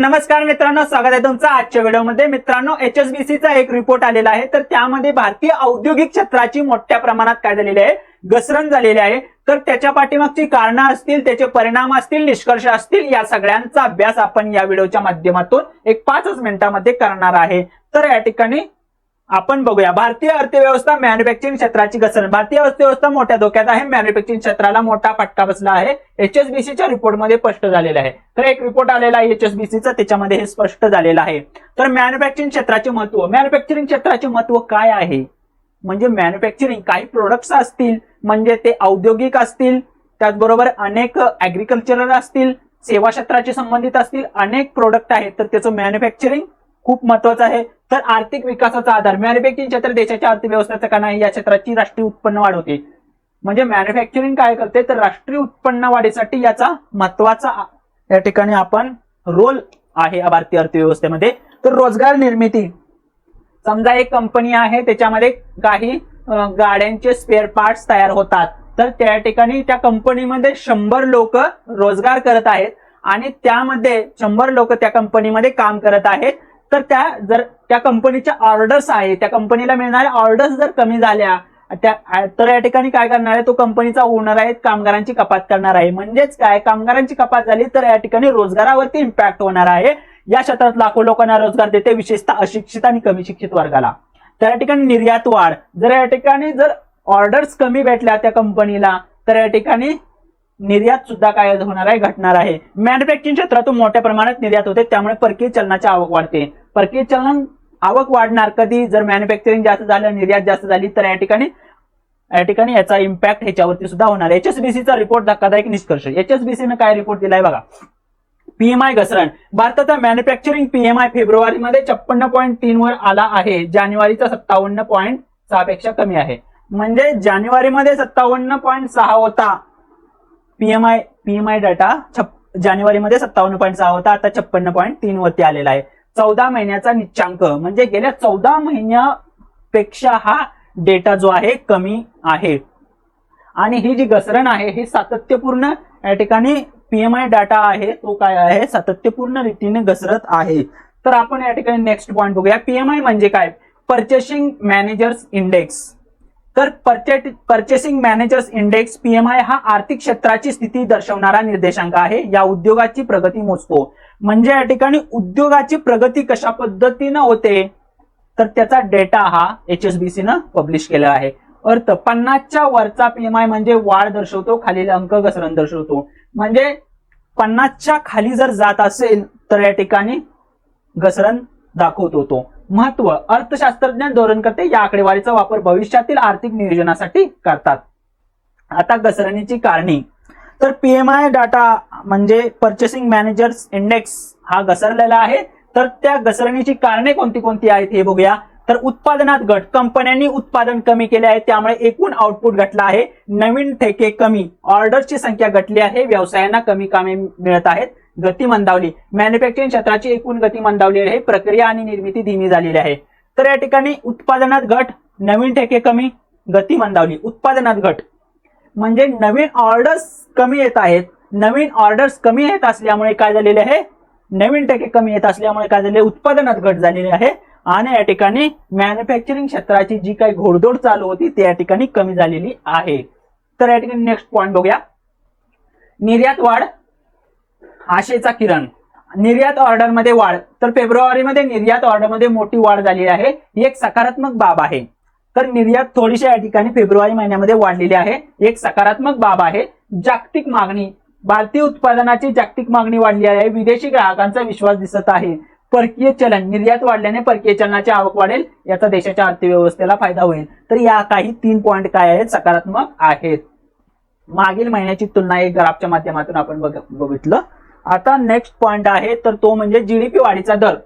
नमस्कार मित्रांनो स्वागत आहे तुमचं आजच्या व्हिडिओमध्ये. मित्रांनो HSBC चा एक रिपोर्ट आलेला आहे. तर त्यामध्ये भारतीय औद्योगिक क्षेत्राची मोठ्या प्रमाणात काय झालेली आहे? घसरण झालेली आहे. तर त्याच्या पाठीमागची कारणं असतील त्याचे परिणाम असतील निष्कर्ष असतील या सगळ्यांचा अभ्यास आपण या व्हिडिओच्या माध्यमातून एक पाचच मिनिटांमध्ये करणार आहे. तर या ठिकाणी आपण बघूया. भारतीय अर्थव्यवस्था मॅन्युफॅक्चरिंग क्षेत्राची घसरण. भारतीय अर्थव्यवस्था मोठ्या धोक्यात आहे. मॅन्युफॅक्चरिंग क्षेत्राला मोठा फटका बसला आहे. एचएसबीसीच्या रिपोर्टमध्ये स्पष्ट झालेलं आहे. तर एक रिपोर्ट आलेला आहे एचएसबीसीचा त्याच्यामध्ये हे स्पष्ट झालेलं आहे. तर मॅन्युफॅक्चरिंग क्षेत्राचे महत्त्व. मॅन्युफॅक्चरिंग क्षेत्राचे महत्त्व काय आहे? म्हणजे मॅन्युफॅक्चरिंग काही प्रोडक्ट्स असतील म्हणजे ते औद्योगिक असतील त्याचबरोबर अनेक ऍग्रिकल्चरल असतील सेवा क्षेत्राचे संबंधित असतील अनेक प्रोडक्ट आहेत. तर त्याचं मॅन्युफॅक्चरिंग खूप महत्वाचं आहे. तर आर्थिक विकासाचा आधार मॅन्युफॅक्चरिंग क्षेत्र देशाच्या अर्थव्यवस्थेचा का नाही या क्षेत्राची राष्ट्रीय उत्पन्न वाढवते म्हणजे मॅन्युफॅक्चरिंग काय करते? तर राष्ट्रीय उत्पन्न वाढीसाठी याचा महत्त्वाचा या ठिकाणी आपण रोल आहे भारतीय अर्थव्यवस्थेमध्ये. तर रोजगार निर्मिती. समजा एक कंपनी आहे त्याच्यामध्ये काही गाड्यांचे स्पेअर पार्ट्स तयार होतात. तर त्या ठिकाणी त्या कंपनीमध्ये शंभर लोक रोजगार करत आहेत आणि त्यामध्ये शंभर लोक त्या कंपनीमध्ये काम करत आहेत. तर त्या जर त्या कंपनीच्या ऑर्डर्स आहे त्या कंपनीला मिळणाऱ्या ऑर्डर्स जर कमी झाल्या त्या तर या ठिकाणी काय करणार आहे तो कंपनीचा ओनर आहे कामगारांची कपात करणार आहे. म्हणजेच काय? कामगारांची कपात झाली तर या ठिकाणी रोजगारावरती इम्पॅक्ट होणार आहे. या क्षेत्रात लाखो लोकांना रोजगार देते विशेषतः अशिक्षित आणि कमी शिक्षित वर्गाला. तर या ठिकाणी निर्यात वाढ. जर या ठिकाणी जर ऑर्डर्स कमी भेटल्या त्या कंपनीला तर या ठिकाणी निर्यात सुद्धा काय होणार आहे घटणार आहे. मॅन्युफॅक्चरिंग क्षेत्रातून मोठ्या प्रमाणात निर्यात होते त्यामुळे परकीय चलनाची आवक वाढते. परकीय चलन आवक वाढणार. कधी? जर मॅन्युफॅक्चरिंग जास्त झालं निर्यात जास्त झाली तर या ठिकाणी या ठिकाणी याचा इम्पॅक्ट ह्याच्यावरती सुद्धा होणार. एचएसबीसीचा रिपोर्ट धक्कादायक निष्कर्ष. एचएसबीसीनं काय रिपोर्ट दिलाय बघा? पीएमआय घसरण. भारताचा मॅन्युफॅक्चरिंग पीएमआय फेब्रुवारीमध्ये छप्पन्न पॉईंट तीन वर आला आहे. जानेवारीचा सत्तावन्न पॉईंट सहा पेक्षा कमी आहे. म्हणजे जानेवारीमध्ये सत्तावन्न पॉईंट सहा होता. पीएमआय पीएमआय डाटा जानेवारीमध्ये सत्तावन्न पॉईंट सहा होता. आता छप्पन्न पॉईंट तीन वरती आलेला आहे. चौदा महिन्याचा निच्चांक. म्हणजे गेल्या चौदा महिन्यापेक्षा हा डेटा जो आहे कमी आहे. आणि ही जी घसरण आहे ही सातत्यपूर्ण या ठिकाणी पीएमआय डाटा आहे तो काय आहे? सातत्यपूर्ण रीतीने घसरत आहे. तर आपण या ठिकाणी नेक्स्ट पॉईंट बघूया. पीएमआय म्हणजे काय? परचेसिंग मॅनेजर्स इंडेक्स तर परचेसिंग मॅनेजर्स इंडेक्स पीएमआय हा आर्थिक क्षेत्राची स्थिती दर्शवणारा निर्देशांक आहे. या उद्योगाची प्रगती मोजतो. म्हणजे या ठिकाणी उद्योगाची प्रगती कशा पद्धतीनं होते? तर त्याचा डेटा हा एचएसबीसीनं पब्लिश केला आहे. अर्थ पन्नासच्या वरचा पीएमआय म्हणजे वाढ दर्शवतो खालील अंक घसरण दर्शवतो. म्हणजे पन्नासच्या खाली जर जात असेल तर या ठिकाणी घसरण दाखवत होतो. महत्त्व अर्थशास्त्रज्ञ धोरणकर्ते या आकडेवारीचा वापर भविष्यातील आर्थिक नियोजनासाठी करतात. आता घसरणीची कारणे. तर पीएमआय डाटा म्हणजे परचेसिंग मॅनेजर्स इंडेक्स हा घसरलेला आहे. तर त्या घसरणीची कारणे कोणती कोणती आहेत हे बघूया. तर उत्पादनात घट कंपन्यांनी उत्पादन कमी केले आहे. त्यामुळे एकूण आउटपुट घटला आहे. नवीन ठेके कमी. ऑर्डरची संख्या घटली आहे. व्यवसायांना कमी कामे मिळत आहेत. गती मंदावली. मॅन्युफॅक्चरिंग क्षेत्राची एकूण गती मंदावली आहे. प्रक्रिया आणि निर्मिती धीमी झालेली आहे. तर या ठिकाणी उत्पादनात घट नवीन ठेके कमी गती मंदावली. उत्पादनात घट. म्हणजे नवीन ऑर्डर्स कमी येत आहेत. नवीन ऑर्डर्स कमी येत असल्यामुळे काय झालेले आहे? नवीन टक्के कमी येत असल्यामुळे काय झाले उत्पादनात घट झालेली आहे. आणि या ठिकाणी मॅन्युफॅक्चरिंग क्षेत्राची जी काही घोडदौड चालू होती ती या ठिकाणी कमी झालेली आहे. तर या ठिकाणी नेक्स्ट पॉईंट बघूया. निर्यात वाढ. आशेचा किरण. निर्यात ऑर्डरमध्ये वाढ. तर फेब्रुवारीमध्ये निर्यात ऑर्डरमध्ये मोठी वाढ झाली आहे. ही एक सकारात्मक बाब आहे. तर निर्यात थोडीशी या ठिकाणी फेब्रुवारी महिन्यामध्ये वाढलेली आहे. एक सकारात्मक बाब आहे. जागतिक मागणी. भारतीय उत्पादनाची जागतिक मागणी वाढली आहे. विदेशी ग्राहकांचा विश्वास दिसत आहे. परकीय चलन. निर्यात वाढल्याने परकीय चलनाची आवक वाढेल. याचा देशाच्या अर्थव्यवस्थेला फायदा होईल. तर या काही तीन पॉईंट काय आहेत? सकारात्मक आहेत. मागील महिन्याची तुलना एक ग्राफच्या माध्यमातून आपण बघ- बघितलं. आता नेक्स्ट पॉइंट आहे तर तो म्हणजे जीडीपी वाढीचा दर.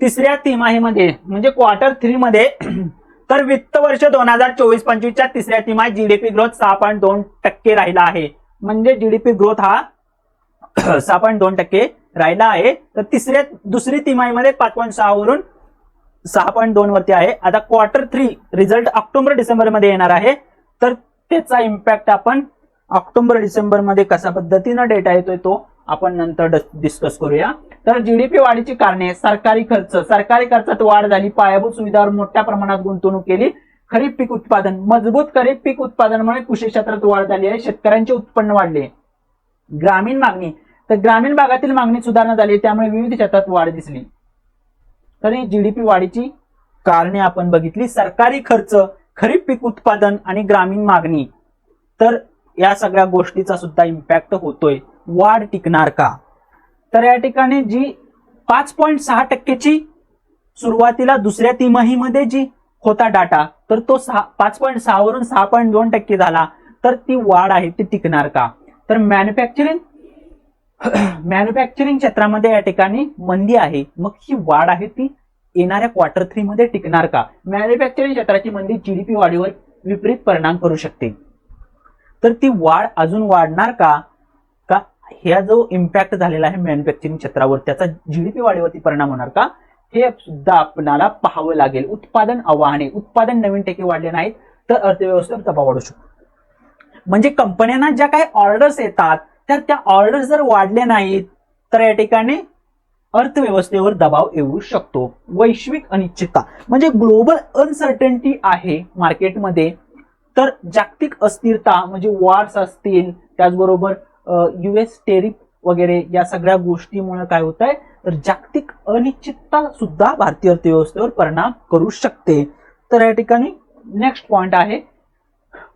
तिसऱ्या तिमाहीमध्ये म्हणजे क्वार्टर थ्री मध्ये तर वित्त वर्ष दोन हजार चोवीस पंचवीसच्या तिसऱ्या तिमाहीत जीडीपी ग्रोथ सहा पॉईंट दोन टक्के राहिला आहे. म्हणजे जीडीपी ग्रोथ हा सहा पॉईंट दोन टक्के राहिला आहे. तर तिसऱ्या दुसरी तिमाहीमध्ये पाच पॉईंट सहावरून सहा पॉईंट दोन वरती आहे. आता क्वार्टर थ्री रिझल्ट ऑक्टोबर डिसेंबरमध्ये येणार आहे. तर त्याचा इम्पॅक्ट आपण ऑक्टोबर डिसेंबरमध्ये कशा पद्धतीनं डेटा येतोय तो आपण नंतर डिस्कस करूया. तर जीडीपी वाढीची कारणे सरकारी खर्च. सरकारी खर्चात वाढ झाली पायाभूत सुविधावर मोठ्या प्रमाणात गुंतवणूक केली. खरीप पीक उत्पादन मजबूत खरीप पीक उत्पादनामुळे कृषी क्षेत्रात वाढ झाली आहे शेतकऱ्यांचे उत्पन्न वाढले. ग्रामीण मागणी. तर ग्रामीण भागातील मागणी सुधारणा झाली त्यामुळे विविध क्षेत्रात वाढ दिसली. तर ही जीडीपी वाढीची कारणे आपण बघितली. सरकारी खर्च खरीप पीक उत्पादन आणि ग्रामीण मागणी तर या सगळ्या गोष्टीचा सुद्धा इम्पॅक्ट होतोय. वाढ टिकणार का? तर या ठिकाणी जी पाच पॉईंट सहा टक्केची सुरुवातीला दुसऱ्या तिमाहीमध्ये जी होता डाटा तर तो सहा पाच पॉईंट सहावरून सहा पॉईंट दोन टक्के झाला तर ती वाढ आहे ती टिकणार का? तर मॅन्युफॅक्चरिंग मॅन्युफॅक्चरिंग क्षेत्रामध्ये या ठिकाणी मंदी आहे मग ही वाढ आहे ती येणाऱ्या क्वार्टर थ्री मध्ये टिकणार का? मॅन्युफॅक्चरिंग क्षेत्राची मंदी जीडीपी वाढीवर विपरीत परिणाम करू शकते. तर ती वाढ अजून वाढणार का? का ह्या जो इम्पॅक्ट झालेला आहे मॅन्युफॅक्चरिंग क्षेत्रावर त्याचा जीडीपी वाढीवरती परिणाम होणार का? हे सुद्धा आपणाला पाहावं लागेल. उत्पादन आव्हाने उत्पादन नवीन टक्के वाढले नाहीत तर अर्थव्यवस्थेवर दबाव वाढू शकतो. म्हणजे कंपन्यांना ज्या काही ऑर्डर्स येतात तर त्या ऑर्डर्स जर वाढले नाहीत तर या ठिकाणी अर्थव्यवस्थेवर दबाव येऊ शकतो. वैश्विक अनिश्चितता म्हणजे ग्लोबल अनसर्टन्टी आहे मार्केटमध्ये. तर जागतिक अस्थिरता म्हणजे वॉर्स असतील त्याचबरोबर युएस टेरिफ वगैरे या सगळ्या गोष्टीमुळे काय होत आहे तर जागतिक अनिश्चितता सुद्धा भारतीय अर्थव्यवस्थेवर परिणाम करू शकते. तर या ठिकाणी नेक्स्ट पॉइंट आहे.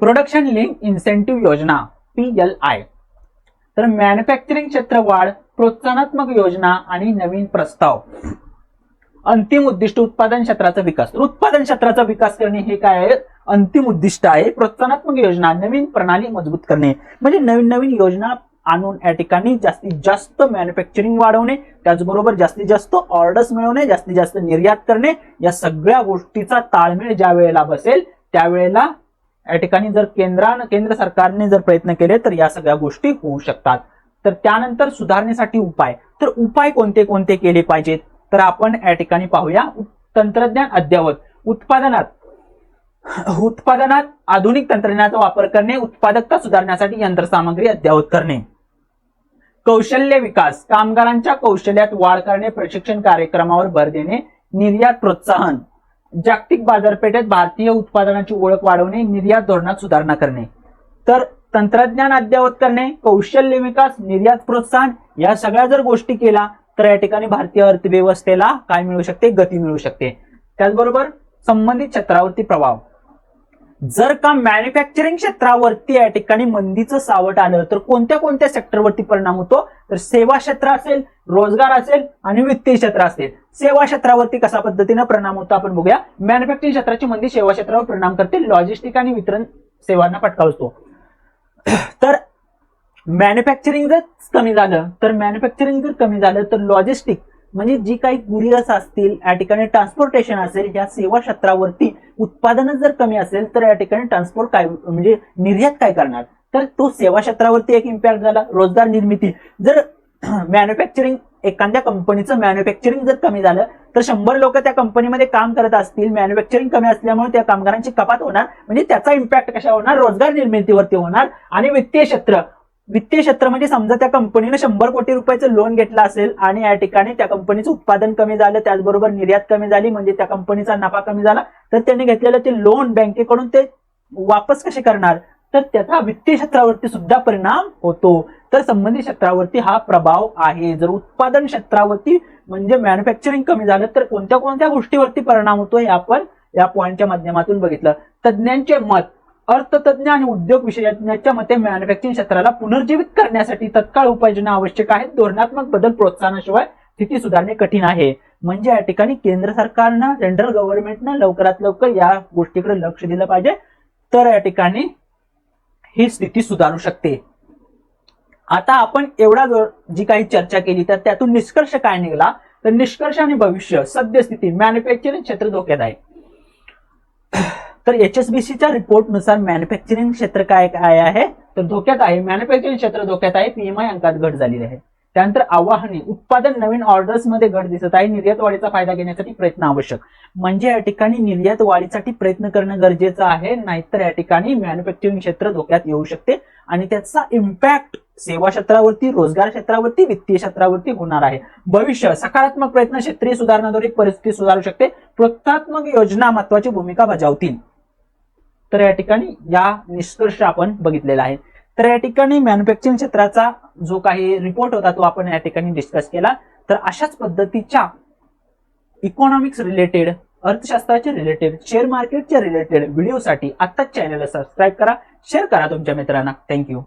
प्रोडक्शन लिंक इन्सेंटिव्ह योजना पी एल आय तर मॅन्युफॅक्चरिंग क्षेत्र वाढ प्रोत्साहनात्मक योजना आणि नवीन प्रस्ताव. अंतिम उद्दिष्ट उत्पादन क्षेत्राचा विकास. उत्पादन क्षेत्राचा विकास करणे हे काय आहे? अंतिम उद्दिष्ट आहे. प्रोत्साहनात्मक योजना नवीन प्रणाली मजबूत करणे. म्हणजे नवीन नवीन योजना आणून या ठिकाणी जास्तीत जास्त मॅन्युफॅक्चरिंग वाढवणे त्याचबरोबर जास्तीत जास्त ऑर्डर्स मिळवणे जास्तीत जास्त निर्यात करणे या सगळ्या गोष्टीचा ताळमेळ ज्या वेळेला बसेल त्यावेळेला या ठिकाणी जर केंद्रानं केंद्र सरकारने जर प्रयत्न केले तर या सगळ्या गोष्टी होऊ शकतात. तर त्यानंतर सुधारणेसाठी उपाय. तर उपाय कोणते कोणते केले पाहिजेत? तर आपण या ठिकाणी पाहूया. तंत्रज्ञान अद्ययावत. उत्पादनात. उत्पादनात आधुनिक तंत्रज्ञानाचा वापर करणे उत्पादकता सुधारण्यासाठी यंत्रसामग्री अद्ययावत करणे. कौशल्य विकास. कामगारांच्या कौशल्यात वाढ करणे प्रशिक्षण कार्यक्रमावर भर देणे निर्यात प्रोत्साहन. जागतिक बाजारपेठेत भारतीय उत्पादनाची ओळख वाढवणे निर्यात धोरणात सुधारणा करणे. तर तंत्रज्ञान अद्ययावत करणे कौशल्य विकास निर्यात प्रोत्साहन या सगळ्या जर गोष्टी केला तर या ठिकाणी भारतीय अर्थव्यवस्थेला काय मिळू शकते? गती मिळू शकते. त्याचबरोबर संबंधित क्षेत्रावरती प्रभाव. जर का मॅन्युफॅक्चरिंग क्षेत्रावरती या ठिकाणी मंदीचं सावट आलं तर कोणत्या कोणत्या सेक्टरवरती परिणाम होतो? तर सेवा क्षेत्र असेल रोजगार असेल आणि वित्तीय क्षेत्र असेल. सेवा क्षेत्रावरती कशा पद्धतीनं परिणाम होतो आपण बघूया. मॅन्युफॅक्चरिंग क्षेत्राची मंदी सेवा क्षेत्रावर परिणाम करते. लॉजिस्टिक आणि वितरण सेवांना फटका बसतो. तर मॅन्युफॅक्चरिंग जर कमी झालं तर मॅन्युफॅक्चरिंग जर कमी झालं तर लॉजिस्टिक म्हणजे जी काही कुरिअर्स असतील या ठिकाणी ट्रान्सपोर्टेशन असेल या सेवा क्षेत्रावरती उत्पादन जर कमी असेल तर या ठिकाणी ट्रान्सपोर्ट काय म्हणजे निर्यात काय करणार? तर तो सेवा क्षेत्रावरती एक इम्पॅक्ट झाला रोजगार निर्मिती. जर मॅन्युफॅक्चरिंग एखाद्या कंपनीचं मॅन्युफॅक्चरिंग जर कमी झालं तर शंभर लोक त्या कंपनीमध्ये काम करत असतील मॅन्युफॅक्चरिंग कमी असल्यामुळे त्या कामगारांची कपात होणार म्हणजे त्याचा इम्पॅक्ट कशा होणार? रोजगार निर्मितीवरती होणार. आणि वित्तीय क्षेत्र वित्तीय क्षेत्र म्हणजे समजा त्या कंपनीनं शंभर कोटी रुपयाचं लोन घेतलं असेल आणि या ठिकाणी त्या कंपनीचं उत्पादन कमी झालं त्याचबरोबर निर्यात कमी झाली म्हणजे त्या कंपनीचा नफा कमी झाला तर त्यांनी घेतलेलं ते लोन बँकेकडून ते वापस कसे करणार? तर त्याचा वित्तीय क्षेत्रावरती सुद्धा परिणाम होतो. तर संबंधित क्षेत्रावरती हा प्रभाव आहे. जर उत्पादन क्षेत्रावरती म्हणजे मॅन्युफॅक्चरिंग कमी झालं तर कोणत्या कोणत्या गोष्टीवरती परिणाम होतो हे आपण या पॉईंटच्या माध्यमातून बघितलं. तज्ज्ञांचे मत. अर्थतज्ञ आणि उद्योग विशेषज्ञांच्या मते मॅन्युफॅक्चरिंग क्षेत्राला पुनर्जीवित करण्यासाठी तत्काळ उपाययोजना आवश्यक आहेत. धोरणात्मक बदल प्रोत्साहनाशिवाय स्थिती सुधारणे कठीण आहे. म्हणजे या ठिकाणी केंद्र सरकारनं सेंट्रल गव्हर्नमेंटनं लवकरात लवकर या गोष्टीकडे लक्ष दिलं पाहिजे. तर या ठिकाणी ही स्थिती सुधारू शकते. आता आपण एवढा जर जी काही चर्चा केली तर त्यातून निष्कर्ष काय निघाला? तर निष्कर्ष आणि भविष्य सद्यस्थिती मॅन्युफॅक्चरिंग क्षेत्र धोक्यात आहे. तर एच एस बी सीच्या रिपोर्टनुसार मॅन्युफॅक्चरिंग क्षेत्र काय काय आहे? तर धोक्यात आहे. मॅन्युफॅक्चरिंग क्षेत्र धोक्यात आहे. पीएमआय अंकात घट झालेली आहे. त्यानंतर आवाहने उत्पादन नवीन ऑर्डर्समध्ये घट दिसत आहे. निर्यात वाढीचा फायदा घेण्यासाठी प्रयत्न आवश्यक. म्हणजे या ठिकाणी निर्यात वाढीसाठी प्रयत्न करणं गरजेचं आहे नाहीतर या ठिकाणी मॅन्युफॅक्चरिंग क्षेत्र धोक्यात येऊ शकते आणि त्याचा इम्पॅक्ट सेवा क्षेत्रावरती रोजगार क्षेत्रावरती वित्तीय क्षेत्रावरती होणार आहे. भविष्य सकारात्मक प्रयत्न क्षेत्रीय सुधारणाद्वारे परिस्थिती सुधारू शकते. प्रोत्साहात्मक योजना महत्वाची भूमिका बजावतील. तर या ठिकाणी या निष्कर्ष आपण बघितलेला आहे. तर या ठिकाणी मॅन्युफॅक्चरिंग क्षेत्राचा जो काही रिपोर्ट होता तो आपण या ठिकाणी डिस्कस केला. तर अशाच पद्धतीच्या इकॉनॉमिक्स रिलेटेड अर्थशास्त्राच्या रिलेटेड शेअर मार्केटच्या रिलेटेड व्हिडिओसाठी आत्ताच चॅनलला सबस्क्राईब करा शेअर करा तुमच्या मित्रांना. थँक्यू